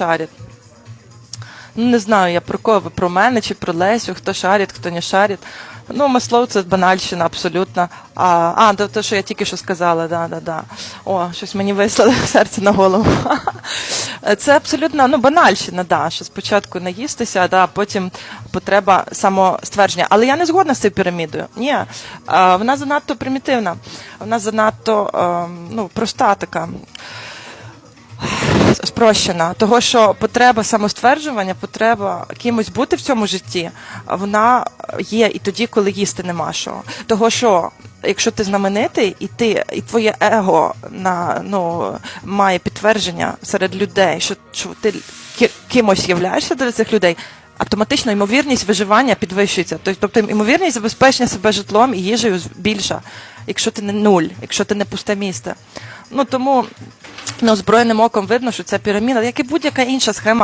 шарит. Ну, не знаю, я про кого, про мене чи про Лесю, хто шарить, хто не шарить. Ну, Маслоу це банальщина абсолютно. А, а то, то, що я тільки що сказала, да, да, да. О, щось мені вислали серце на голову. Це абсолютно ну, банальщина, да, що спочатку наїстися, да, а потім потреба самоствердження. Але я не згодна з цією пірамідою. Ні, вона занадто примітивна, вона занадто ем, ну, проста така спрощена, того що потреба самостверджування, потреба кимось бути в цьому житті, вона є і тоді, коли їсти нема що. Того що. Якщо ти знаменитий, і ти і твоє его на ну має підтвердження серед людей, що, що ти кимось являєшся для цих людей, автоматично ймовірність виживання підвищується. Тобто, ймовірність забезпечення себе житлом і їжею більша, якщо ти не нуль, якщо ти не пусте місце. Ну тому неозброєним оком видно, що ця піраміда, як і будь-яка інша схема.